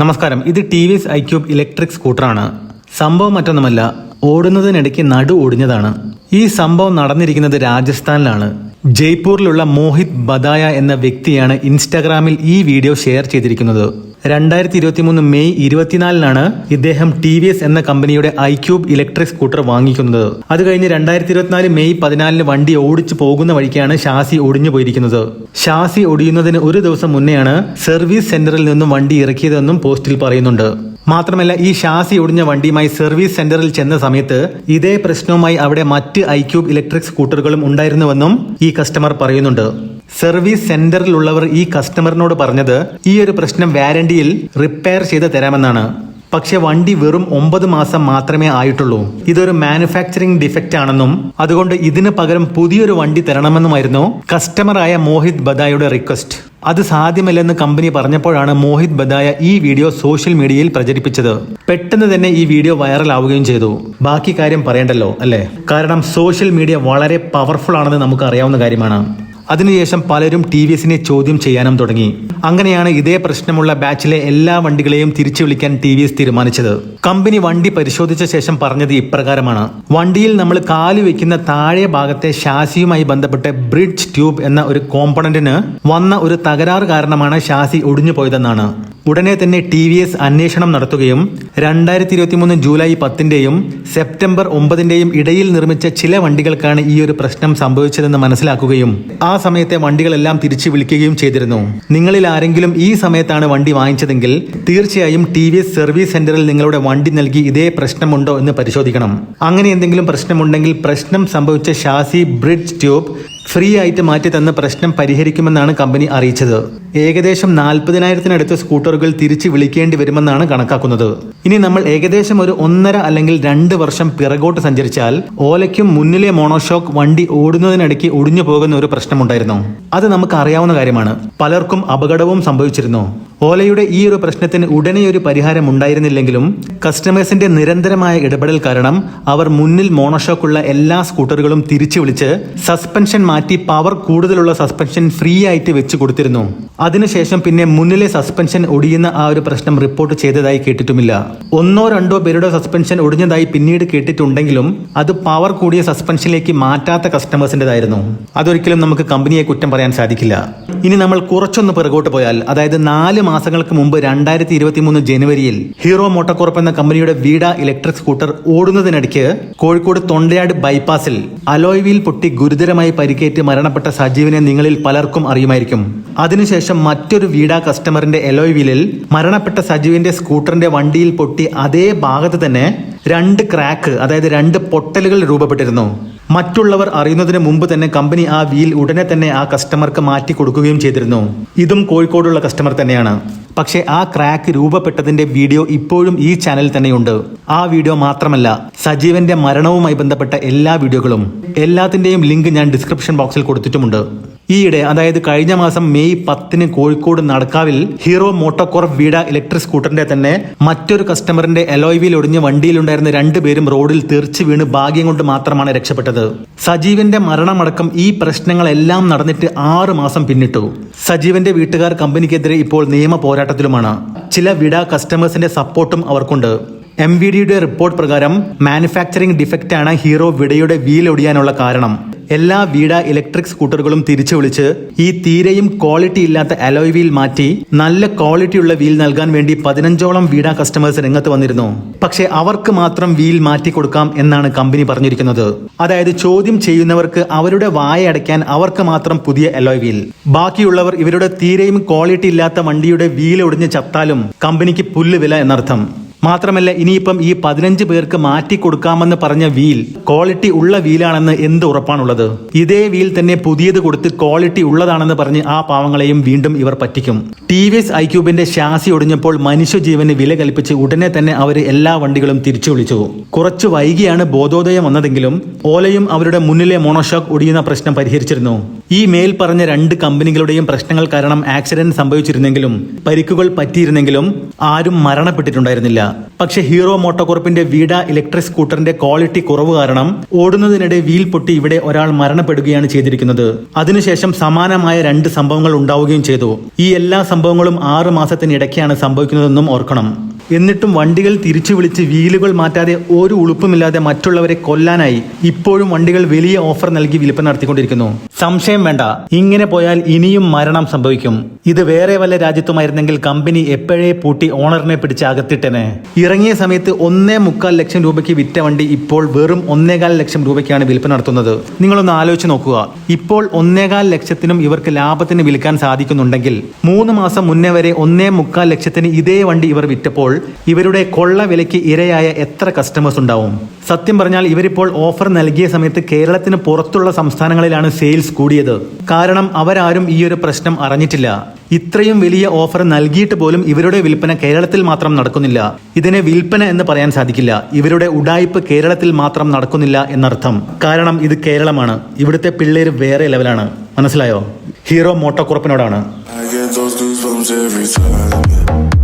നമസ്കാരം. ഇത് T V S iQube electric സ്കൂട്ടറാണ്. സംഭവം മറ്റൊന്നുമല്ല ഓടുന്നതിനിടയ്ക്ക് നടു ഒടിഞ്ഞതാണ് ഈ സംഭവം നടന്നിരിക്കുന്നത് രാജസ്ഥാനിലാണ്. ജയ്പൂരിലുള്ള മോഹിത് ബദായ എന്ന വ്യക്തിയാണ് ഇൻസ്റ്റാഗ്രാമിൽ ഈ വീഡിയോ ഷെയർ ചെയ്തിരിക്കുന്നത്. രണ്ടായിരത്തി ഇരുപത്തി മൂന്ന് മെയ് ഇരുപത്തിനാലിനാണ് ഇദ്ദേഹം ടി വി എസ് എന്ന കമ്പനിയുടെ ഐക്യൂബ് ഇലക്ട്രിക് സ്കൂട്ടർ വാങ്ങിക്കുന്നത്. അത് കഴിഞ്ഞ് രണ്ടായിരത്തി ഇരുപത്തിനാല് മെയ് പതിനാലിന് വണ്ടി ഓടിച്ചു പോകുന്ന വഴിക്കാണ് ഷാസി ഒടിഞ്ഞു പോയിരിക്കുന്നത്. ഷാസി ഒടിയുന്നതിന് ഒരു ദിവസം മുന്നെയാണ് സർവീസ് സെന്ററിൽ നിന്നും വണ്ടി ഇറക്കിയതെന്നും പോസ്റ്റിൽ പറയുന്നുണ്ട്. മാത്രമല്ല ഈ ഷാസി ഒടിഞ്ഞ വണ്ടിയുമായി സർവീസ് സെന്ററിൽ ചെന്ന സമയത്ത് ഇതേ പ്രശ്നവുമായി അവിടെ മറ്റ് ഐക്യൂബ് ഇലക്ട്രിക് സ്കൂട്ടറുകളും ഉണ്ടായിരുന്നുവെന്നും ഈ കസ്റ്റമർ പറയുന്നുണ്ട്. സർവീസ് സെന്ററിലുള്ളവർ ഈ കസ്റ്റമറിനോട് പറഞ്ഞത് ഈ ഒരു പ്രശ്നം വാരണ്ടിയിൽ റിപ്പയർ ചെയ്ത് തരാമെന്നാണ്. പക്ഷെ വണ്ടി വെറും ഒമ്പത് മാസം മാത്രമേ ആയിട്ടുള്ളൂ. ഇതൊരു മാനുഫാക്ചറിംഗ് ഡിഫക്റ്റ് ആണെന്നും അതുകൊണ്ട് ഇതിന് പകരം പുതിയൊരു വണ്ടി തരണമെന്നുമായിരുന്നു കസ്റ്റമറായ മോഹിത് ബദായുടെ റിക്വസ്റ്റ് അത് സാധ്യമല്ലെന്ന് കമ്പനി പറഞ്ഞപ്പോഴാണ് മോഹിത് ബദായ ഈ വീഡിയോ സോഷ്യൽ മീഡിയയിൽ പ്രചരിപ്പിച്ചത്. പെട്ടെന്ന് തന്നെ ഈ വീഡിയോ വൈറലാവുകയും ചെയ്തു. ബാക്കി കാര്യം പറയണ്ടല്ലോ അല്ലേ? കാരണം സോഷ്യൽ മീഡിയ വളരെ പവർഫുൾ ആണെന്ന് നമുക്ക് അറിയാവുന്ന കാര്യമാണ്. അതിനുശേഷം പലരും ടി വി എസിനെ ചോദ്യം ചെയ്യാനും തുടങ്ങി. അങ്ങനെയാണ് ഇതേ പ്രശ്നമുള്ള ബാച്ചിലെ എല്ലാ വണ്ടികളെയും തിരിച്ചു വിളിക്കാൻ ടി വി എസ് തീരുമാനിച്ചത്. കമ്പനി വണ്ടി പരിശോധിച്ച ശേഷം പറഞ്ഞത് ഇപ്രകാരമാണ്. വണ്ടിയിൽ നമ്മൾ കാൽ വെക്കുന്ന താഴെ ഭാഗത്തെ ഷാസിയുമായി ബന്ധപ്പെട്ട് ബ്രിഡ്ജ് ട്യൂബ് എന്ന ഒരു കോമ്പണന്റിന് വന്ന ഒരു തകരാറ് കാരണമാണ് ഷാസി ഒടിഞ്ഞു പോയതെന്നാണ് ഉടനെ തന്നെ ടി വി എസ് അന്വേഷണം നടത്തുകയും രണ്ടായിരത്തി ഇരുപത്തി മൂന്ന് ജൂലൈ പത്തിന്റെയും സെപ്റ്റംബർ ഒമ്പതിന്റെയും ഇടയിൽ നിർമ്മിച്ച ചില വണ്ടികൾക്കാണ് ഈ ഒരു പ്രശ്നം സംഭവിച്ചതെന്ന് മനസ്സിലാക്കുകയും ആ സമയത്തെ വണ്ടികളെല്ലാം തിരിച്ചു വിളിക്കുകയും ചെയ്തിരുന്നു. നിങ്ങളിൽ ആരെങ്കിലും ഈ സമയത്താണ് വണ്ടി വാങ്ങിച്ചതെങ്കിൽ തീർച്ചയായും ടി വി എസ് സർവീസ് സെന്ററിൽ നിങ്ങളുടെ വണ്ടി നൽകി ഇതേ പ്രശ്നമുണ്ടോ എന്ന് പരിശോധിക്കണം. അങ്ങനെ എന്തെങ്കിലും പ്രശ്നമുണ്ടെങ്കിൽ പ്രശ്നം സംഭവിച്ച ഷാസി ബ്രിഡ്ജ് ട്യൂബ് ഫ്രീ ആയിട്ട് മാറ്റി തന്ന പ്രശ്നം പരിഹരിക്കുമെന്നാണ് കമ്പനി അറിയിച്ചത്. ഏകദേശം നാൽപ്പതിനായിരത്തിനടുത്ത് സ്കൂട്ടറുകൾ തിരിച്ചു വിളിക്കേണ്ടി വരുമെന്നാണ് കണക്കാക്കുന്നത്. ഇനി നമ്മൾ ഏകദേശം ഒരു ഒന്നര അല്ലെങ്കിൽ രണ്ട് വർഷം പിറകോട്ട് സഞ്ചരിച്ചാൽ ഓലയ്ക്കും മുന്നിലെ മോണോഷോക്ക് വണ്ടി ഓടുന്നതിനിടയ്ക്ക് ഒടിഞ്ഞു പോകുന്ന ഒരു പ്രശ്നമുണ്ടായിരുന്നു. അത് നമുക്ക് അറിയാവുന്ന കാര്യമാണ്. പലർക്കും അപകടവും സംഭവിച്ചിരുന്നു. ഓലയുടെ ഈ ഒരു പ്രശ്നത്തിന് ഉടനെ ഒരു പരിഹാരം ഉണ്ടായിരുന്നില്ലെങ്കിലും കസ്റ്റമേഴ്സിന്റെ നിരന്തരമായ ഇടപെടൽ കാരണം അവർ മുന്നിൽ മോണോഷോക്കുള്ള എല്ലാ സ്കൂട്ടറുകളും തിരിച്ചു വിളിച്ച് സസ്പെൻഷൻ മാറ്റി പവർ കൂടുതലുള്ള സസ്പെൻഷൻ ഫ്രീ ആയിട്ട് വെച്ച് കൊടുത്തിരുന്നു. അതിനുശേഷം പിന്നെ മുന്നിലെ സസ്പെൻഷൻ ഒടിയുന്ന ആ ഒരു പ്രശ്നം റിപ്പോർട്ട് ചെയ്തതായി കേട്ടിട്ടുമില്ല. ഒന്നോ രണ്ടോ പേരുടെ സസ്പെൻഷൻ ഒടിഞ്ഞതായി പിന്നീട് കേട്ടിട്ടുണ്ടെങ്കിലും അത് പവർ കൂടിയ സസ്പെൻഷനിലേക്ക് മാറ്റാത്ത കസ്റ്റമേഴ്സിന്റെതായിരുന്നു അതൊരിക്കലും നമുക്ക് കമ്പനിയെ കുറ്റം പറയാൻ സാധിക്കില്ല. ഇനി നമ്മൾ കുറച്ചൊന്ന് പിറകോട്ട് പോയാൽ അതായത് നാല് മാസങ്ങൾക്ക് മുമ്പ് രണ്ടായിരത്തി ഇരുപത്തി മൂന്ന് ജനുവരിയിൽ ഹീറോ മോട്ടോകോർപ്പ് എന്ന കമ്പനിയുടെ വീഡ ഇലക്ട്രിക് സ്കൂട്ടർ ഓടുന്നതിനിടയ്ക്ക് കോഴിക്കോട് തൊണ്ടയാട് ബൈപ്പാസിൽ അലോയ് വീൽ പൊട്ടി ഗുരുതരമായി പരിക്കേറ്റ് മരണപ്പെട്ട സജീവിനെ നിങ്ങളിൽ പലർക്കും അറിയുമായിരിക്കും. അതിനുശേഷം മറ്റൊരു വീടാ കസ്റ്റമറിന്റെ എലോയ് വീലിൽ മരണപ്പെട്ട സജീവിന്റെ സ്കൂട്ടറിന്റെ വണ്ടിയിൽ പൊട്ടി അതേ ഭാഗത്ത് തന്നെ രണ്ട് ക്രാക്ക് അതായത് രണ്ട് പൊട്ടലുകൾ രൂപപ്പെട്ടിരുന്നു. മറ്റുള്ളവർ അറിയുന്നതിന് മുമ്പ് തന്നെ കമ്പനി ആ വീൽ ഉടനെ തന്നെ ആ കസ്റ്റമർക്ക് മാറ്റി കൊടുക്കുകയും ചെയ്തിരുന്നു. ഇതും കോഴിക്കോടുള്ള കസ്റ്റമർ തന്നെയാണ്. പക്ഷേ ആ ക്രാക്ക് രൂപപ്പെട്ടതിന്റെ വീഡിയോ ഇപ്പോഴും ഈ ചാനലിൽ തന്നെയുണ്ട്. ആ വീഡിയോ മാത്രമല്ല സജീവന്റെ മരണവുമായി ബന്ധപ്പെട്ട എല്ലാ വീഡിയോകളും. എല്ലാത്തിന്റെയും ലിങ്ക് ഞാൻ ഡിസ്ക്രിപ്ഷൻ ബോക്സിൽ കൊടുത്തിട്ടുമുണ്ട്. ഈയിടെ അതായത് കഴിഞ്ഞ മാസം മെയ് പത്തിന് കോഴിക്കോട് നടക്കാവിൽ ഹീറോ മോട്ടോകോർ വീഡ ഇലക്ട്രിക് സ്കൂട്ടറിന്റെ തന്നെ മറ്റൊരു കസ്റ്റമറിന്റെ എലോയ്വിയിൽ ഒടിഞ്ഞ് വണ്ടിയിലുണ്ടായിരുന്ന രണ്ടുപേരും റോഡിൽ തെറിച്ച് വീണ് ഭാഗ്യം കൊണ്ട് മാത്രമാണ് രക്ഷപ്പെട്ടത്. സജീവന്റെ മരണമടക്കം ഈ പ്രശ്നങ്ങളെല്ലാം നടന്നിട്ട് ആറ് മാസം പിന്നിട്ടു. സജീവന്റെ വീട്ടുകാർ കമ്പനിക്കെതിരെ ഇപ്പോൾ നിയമ പോരാട്ടത്തിലുമാണ്. ചില വിട കസ്റ്റമേഴ്സിന്റെ സപ്പോർട്ടും അവർക്കുണ്ട്. എം വി ഡിയുടെ റിപ്പോർട്ട് പ്രകാരം മാനുഫാക്ചറിംഗ് ഡിഫക്റ്റാണ് ഹീറോ വിടയുടെ വീലൊടിയാനുള്ള കാരണം. എല്ലാ വീട ഇലക്ട്രിക് സ്കൂട്ടറുകളും തിരിച്ചു വിളിച്ച് ഈ തീരെയും ക്വാളിറ്റി ഇല്ലാത്ത അലോയ് വീൽ മാറ്റി നല്ല ക്വാളിറ്റിയുള്ള വീൽ നൽകാൻ വേണ്ടി പതിനഞ്ചോളം വീട കസ്റ്റമേഴ്സ് രംഗത്ത് വന്നിരുന്നു. പക്ഷെ അവർക്ക് മാത്രം വീൽ മാറ്റി കൊടുക്കാം എന്നാണ് കമ്പനി പറഞ്ഞിരിക്കുന്നത്. അതായത് ചോദ്യം ചെയ്യുന്നവർക്ക് അവരുടെ വായ അടയ്ക്കാൻ അവർക്ക് മാത്രം പുതിയ അലോയ് വീൽ ബാക്കിയുള്ളവർ ഇവരുടെ തീരെയും ക്വാളിറ്റി ഇല്ലാത്ത വണ്ടിയുടെ വീൽ ഒടിഞ്ഞ് ചത്താലും കമ്പനിക്ക് പുല്ല് വില എന്നർത്ഥം. മാത്രമല്ല ഇനിയിപ്പം ഈ പതിനഞ്ച് പേർക്ക് മാറ്റി കൊടുക്കാമെന്ന് പറഞ്ഞ വീൽ ക്വാളിറ്റി ഉള്ള വീലാണെന്ന് എന്ത് ഉറപ്പാണുള്ളത്? ഇതേ വീൽ തന്നെ പുതിയത് കൊടുത്ത് ക്വാളിറ്റി ഉള്ളതാണെന്ന് പറഞ്ഞ് ആ പാവങ്ങളെയും വീണ്ടും ഇവർ പറ്റിക്കും. ടി വി എസ് ഐക്യൂബിന്റെ ശാസി ഒടിഞ്ഞപ്പോൾ മനുഷ്യജീവന് വില കൽപ്പിച്ച് ഉടനെ തന്നെ അവർ എല്ലാ വണ്ടികളും തിരിച്ചു വിളിച്ചു. കുറച്ച് വൈകിയാണ് ബോധോദയം വന്നതെങ്കിലും ഓലയും അവരുടെ മുന്നിലെ മോണോഷോക്ക് ഒടിയുന്ന പ്രശ്നം പരിഹരിച്ചിരുന്നു. ഈ മേൽ പറഞ്ഞ രണ്ട് കമ്പനികളുടെയും പ്രശ്നങ്ങൾ കാരണം ആക്സിഡന്റ് സംഭവിച്ചിരുന്നെങ്കിലും പരിക്കുകൾ പറ്റിയിരുന്നെങ്കിലും ആരും മരണപ്പെട്ടിട്ടുണ്ടായിരുന്നില്ല. പക്ഷേ ഹീറോ മോട്ടോകോർപ്പിന്റെ വീഡ ഇലക്ട്രിക് സ്കൂട്ടറിന്റെ ക്വാളിറ്റി കുറവ് കാരണം ഓടുന്നതിനിടെ വീൽ പൊട്ടി ഇവിടെ ഒരാൾ മരണപ്പെടുകയാണ് ചെയ്തിരിക്കുന്നത്. അതിനുശേഷം സമാനമായ രണ്ട് സംഭവങ്ങൾ ഉണ്ടാവുകയും ചെയ്തു. ഈ എല്ലാ സംഭവങ്ങളും ആറ് മാസത്തിനിടയ്ക്കാണ് സംഭവിക്കുന്നതെന്നും ഓർക്കണം. എന്നിട്ടും വണ്ടികൾ തിരിച്ചു വിളിച്ച് വീലുകൾ മാറ്റാതെ ഒരു ഉളുപ്പുമില്ലാതെ മറ്റുള്ളവരെ കൊല്ലാനായി ഇപ്പോഴും വണ്ടികൾ വലിയ ഓഫർ നൽകി വിൽപ്പന നടത്തിക്കൊണ്ടിരിക്കുന്നു. സംശയം വേണ്ട. ഇങ്ങനെ പോയാൽ ഇനിയും മരണം സംഭവിക്കും. ഇത് വേറെ വല്ല രാജ്യത്തുമായിരുന്നെങ്കിൽ കമ്പനി എപ്പോഴേ പൂട്ടി ഓണറിനെ പിടിച്ച് അകത്തിട്ടനെ ഇറങ്ങിയ സമയത്ത് ഒന്നേ മുക്കാൽ ലക്ഷം രൂപയ്ക്ക് വിറ്റ വണ്ടി ഇപ്പോൾ വെറും ഒന്നേകാൽ ലക്ഷം രൂപയ്ക്കാണ് വിൽപ്പന നടത്തുന്നത്. നിങ്ങളൊന്ന് ആലോചിച്ച് നോക്കുക. ഇപ്പോൾ ഒന്നേകാൽ ലക്ഷത്തിനും ഇവർക്ക് ലാഭത്തിന് വിൽക്കാൻ സാധിക്കുന്നുണ്ടെങ്കിൽ മൂന്ന് മാസം മുന്നേ വരെ ഒന്നേ മുക്കാൽ ലക്ഷത്തിന് ഇതേ വണ്ടി ഇവർ വിറ്റപ്പോൾ ഇവരുടെ കൊള്ള വിലയ്ക്ക് ഇരയായ എത്ര കസ്റ്റമേഴ്സ് ഉണ്ടാവും? സത്യം പറഞ്ഞാൽ ഇവരിപ്പോൾ ഓഫർ നൽകിയ സമയത്ത് കേരളത്തിന് പുറത്തുള്ള സംസ്ഥാനങ്ങളിലാണ് സെയിൽസ് കൂടിയത്. കാരണം അവരാരും ഈ ഒരു പ്രശ്നം അറിഞ്ഞിട്ടില്ല. ഇത്രയും വലിയ ഓഫർ നൽകിയിട്ട് പോലും ഇവരുടെ വിൽപ്പന കേരളത്തിൽ മാത്രം നടക്കുന്നില്ല. ഇതിനെ വിൽപ്പന എന്ന് പറയാൻ സാധിക്കില്ല. ഇവരുടെ ഉടായ്പ് കേരളത്തിൽ മാത്രം നടക്കുന്നില്ല എന്നർത്ഥം. കാരണം ഇത് കേരളമാണ്. ഇവിടുത്തെ പിള്ളേര് വേറെ ലെവലാണ്. മനസ്സിലായോ? ഹീറോ മോട്ടോക്കുറപ്പിനോടാണ് I get those goosebumps every time.